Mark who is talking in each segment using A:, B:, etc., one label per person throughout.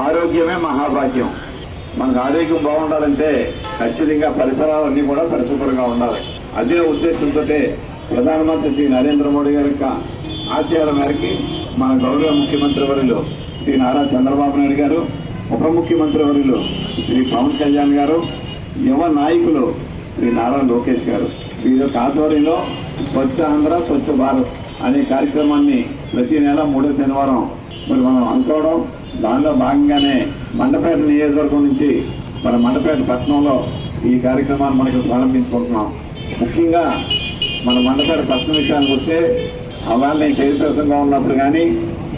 A: ఆరోగ్యమే మహాభాగ్యం. మనకు ఆరోగ్యం బాగుండాలంటే ఖచ్చితంగా పరిసరాలన్నీ కూడా పరిశుభ్రంగా ఉండాలి. అదే ఉద్దేశంతో ప్రధానమంత్రి శ్రీ నరేంద్ర మోడీ గారి యొక్క ఆశయాల మేరకి మన గౌరవ ముఖ్యమంత్రి వర్యులు శ్రీ నారా చంద్రబాబు నాయుడు గారు ఉప ముఖ్యమంత్రి వర్యులు శ్రీ పవన్ కళ్యాణ్ గారు యువ నాయకులు శ్రీ నారా లోకేష్ గారు. వీరి యొక్క ఆధ్వర్యంలో స్వచ్ఛ ఆంధ్ర స్వచ్ఛ భారత్ అనే కార్యక్రమాన్ని ప్రతి నెల మూడో శనివారం మరి మనం అనుకోవడం దానిలో భాగంగానే మండపేట నియోజకవర్గం నుంచి మన మండపేట పట్టణంలో ఈ కార్యక్రమాన్ని మనకు ప్రారంభించుకుంటున్నాం. ముఖ్యంగా మన మండపేట పట్టణ విషయానికి వస్తే అలా నేను చైర్పర్సన్గా ఉన్నప్పుడు కానీ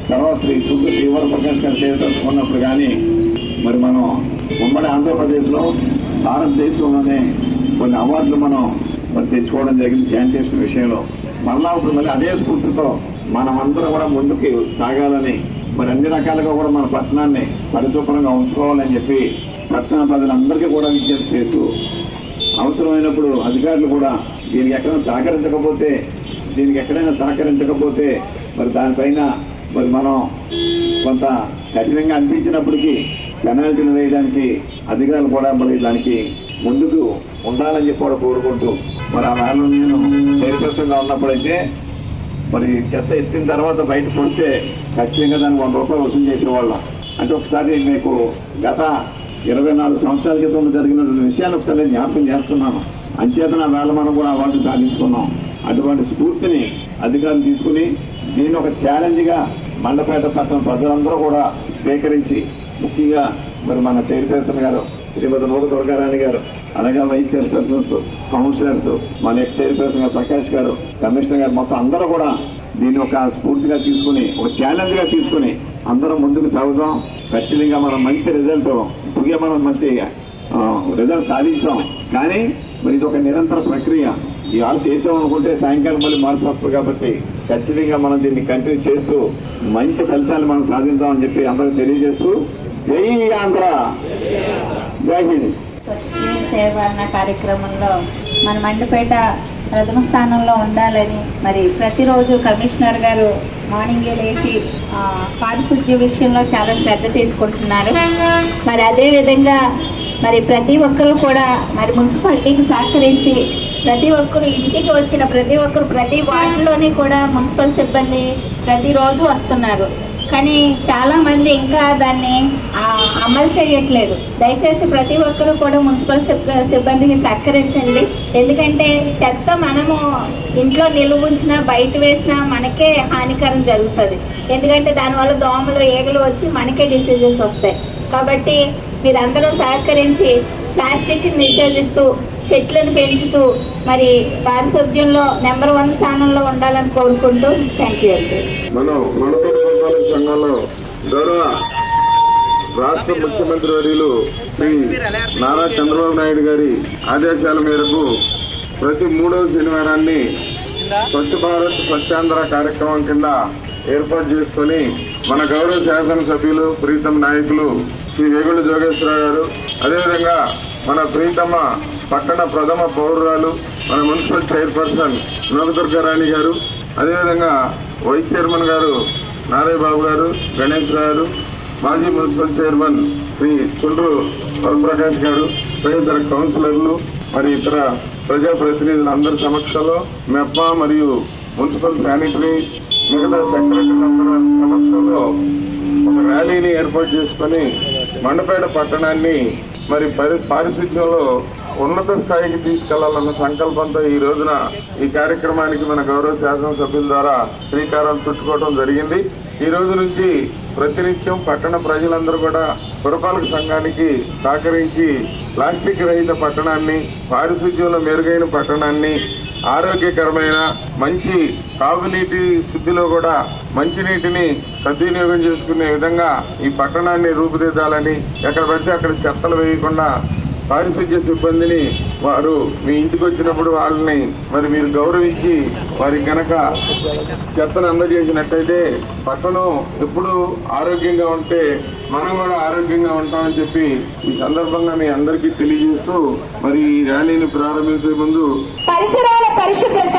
A: తర్వాత శ్రీ చుట్టూ శ్రీవర ప్రకాష్ గారు చైర్పర్సన్ ఉన్నప్పుడు కానీ మరి మనం ఉమ్మడి ఆంధ్రప్రదేశ్లో భారతదేశంలోనే కొన్ని అవార్డులు మనం మరి తెచ్చుకోవడం జరిగింది శానిటేషన్ విషయంలో. మళ్ళా ఇప్పుడు మళ్ళీ అదే స్ఫూర్తితో మనమందరం కూడా ముందుకు సాగాలని మరి అన్ని రకాలుగా కూడా మన పట్టణాన్ని పరిశుభ్రంగా ఉంచుకోవాలని చెప్పి పట్టణ ప్రజలందరికీ కూడా విజ్ఞప్తి చేస్తూ అవసరమైనప్పుడు అధికారులు కూడా దీనికి ఎక్కడైనా సహకరించకపోతే దీనికి ఎక్కడైనా సహకరించకపోతే మరి దానిపైన మరి మనం కొంత కఠినంగా అనిపించినప్పటికీ పెనాల్టీలు వేయడానికి అధికారులు కూడా మరి దానికి ముందుకు ఉండాలని చెప్పి కూడా కోరుకుంటూ మరి ఆ వేళ నేను చైర్పర్సన్గా ఉన్నప్పుడైతే మరి చెత్త ఎత్తిన తర్వాత బయట పడితే ఖచ్చితంగా దాన్ని వంద రూపాయలు వసూలు చేసేవాళ్ళం. అంటే ఒకసారి మీకు గత ఇరవై నాలుగు సంవత్సరాల క్రితం జరిగినటువంటి విషయాలు ఒకసారి నేను జ్ఞాపకం చేస్తున్నాను. అంచేతన నా వేళ మనం కూడా అవార్డు సాధించుకున్నాం. అటువంటి స్ఫూర్తిని అధికారులు తీసుకుని దీన్ని ఒక ఛాలెంజ్గా మండపేట పట్టణ ప్రజలందరూ కూడా స్వీకరించి ముఖ్యంగా మరి మన చైర్పర్సన్ గారు శ్రీమతి నూట దుర్గారాణి గారు అలాగే వైస్ చైర్పర్సన్స్ కౌన్సిలర్స్ మన ఎక్స్ చైర్పర్సన్ గారు ప్రకాష్ గారు కమిషనర్ గారు మొత్తం అందరూ కూడా దీన్ని ఒక స్ఫూర్తిగా తీసుకుని ఒక ఛాలెంజ్గా తీసుకుని అందరం ముందుకు సాగుదాం. ఖచ్చితంగా మనం మంచి రిజల్ట్ ఇప్పటికే మనం మంచి రిజల్ట్ సాధించాం. కానీ మరి ఇది ఒక నిరంతర ప్రక్రియ. ఇవాళ చేసామనుకుంటే సాయంకాలం మళ్ళీ మార్పు వస్తుంది కాబట్టి ఖచ్చితంగా మనం దీన్ని కంటిన్యూ చేస్తూ మంచి ఫలితాలు మనం సాధిద్దామని చెప్పి అందరికి తెలియజేస్తూ జై ఆంధ్ర జై హింద్.
B: సేవ కార్యక్రమంలో మన మండపేట ప్రథమ స్థానంలో ఉండాలని మరి ప్రతిరోజు కమిషనర్ గారు మార్నింగే లేచి పారిశుద్ధ్య విషయంలో చాలా శ్రద్ధ తీసుకుంటున్నారు. మరి అదే విధంగా మరి ప్రతి ఒక్కరు కూడా మరి మున్సిపాలిటీకి సహకరించి ప్రతి ఒక్కరు ఇంటికి వచ్చిన ప్రతి ఒక్కరు ప్రతి వార్డులోనే కూడా మున్సిపల్ సిబ్బంది ప్రతిరోజు వస్తున్నారు. కానీ చాలా మంది ఇంకా దాన్ని అమలు చేయట్లేదు. దయచేసి ప్రతి ఒక్కరూ కూడా మున్సిపల్ సిబ్బందిని సిబ్బందికి సహకరించండి. ఎందుకంటే చెత్త మనము ఇంట్లో నిలువ ఉంచినా బయట వేసినా మనకే హానికరం జరుగుతుంది. ఎందుకంటే దానివల్ల దోమలు ఏగలు వచ్చి మనకే డిసీజెస్ వస్తాయి. కాబట్టి మీరందరూ సహకరించి ప్లాస్టిక్ నిషేధిస్తూ చెట్లను పెంచుతూ మరి పారిశుద్ధ్యంలో నెంబర్ వన్ స్థానంలో ఉండాలని కోరుకుంటూ థ్యాంక్ యూ అండి
C: సంఘంలో గౌరవ రాష్ట్ర ముఖ్యమంత్రి వర్యులు శ్రీ నారా చంద్రబాబు నాయుడు గారి ఆదేశాల మేరకు ప్రతి మూడవ శనివారాన్ని స్వచ్ఛ భారత్ స్వచ్ఛాంధ్ర కార్యక్రమం కింద ఏర్పాటు చేసుకొని మన గౌరవ శాసనసభ్యులు ప్రీతం నాయకులు శ్రీ వేగుల జోగేశ్వరరావు గారు అదేవిధంగా మన ప్రీతమ్మ పట్టణ ప్రథమ పౌరురాలు మన మున్సిపల్ చైర్పర్సన్ నవదుర్గారాణి గారు అదేవిధంగా వైస్ చైర్మన్ గారు నారాయణ బాబు గారు గణేష్ గారు మాజీ మున్సిపల్ చైర్మన్ శ్రీ చుండ్రు వరప్రకాష్ గారు తదితర కౌన్సిలర్లు మరి ఇతర ప్రజాప్రతినిధుల అందరి సమక్షంలో మెప్ప మరియు మున్సిపల్ శానిటరీ మిగతా సెక్రటరీలందరి సమక్షంలో ఒక ర్యాలీని ఏర్పాటు చేసుకొని మండపేట పట్టణాన్ని మరి పరి పారిశుద్ధ్యంలో ఉన్నత స్థాయికి తీసుకెళ్ళాలన్న సంకల్పంతో ఈ రోజున ఈ కార్యక్రమానికి మన గౌరవ శాసనసభ్యుల ద్వారా శ్రీకారం చుట్టుకోవడం జరిగింది. ఈ రోజు నుంచి ప్రతినిత్యం పట్టణ ప్రజలందరూ కూడా పురపాలక సంఘానికి సహకరించి ప్లాస్టిక్ రహిత పట్టణాన్ని పారిశుద్ధ్యంలో మెరుగైన పట్టణాన్ని ఆరోగ్యకరమైన మంచి తాగునీటి శుద్ధిలో కూడా మంచినీటిని సద్వినియోగం చేసుకునే విధంగా ఈ పట్టణాన్ని రూపుదిద్దాలని ఎక్కడ పడితే అక్కడ చెత్తలు వేయకుండా పారిశుద్ధ్య సిబ్బందిని వారు మీ ఇంటికి వచ్చినప్పుడు వాళ్ళని మరి మీరు గౌరవించి వారి కనుక చెత్తను అందజేసినట్టయితే పట్టణం ఎప్పుడు ఆరోగ్యంగా ఉంటే మనం కూడా ఆరోగ్యంగా ఉంటామని చెప్పి ఈ సందర్భంగా మీ అందరికీ తెలియజేస్తూ మరి ఈ ర్యాలీని ప్రారంభించే ముందు
B: పరిసరాల పరిశుభ్రత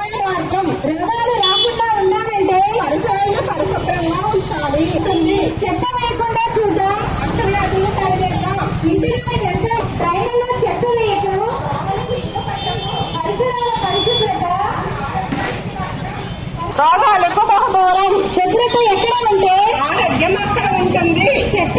D: రోగాలకు బహుదూరం
E: శుభ్రత ఎక్కడ ఉంటే
D: ఆరోగ్యం అక్కడ ఉంటుంది.
E: చెత్త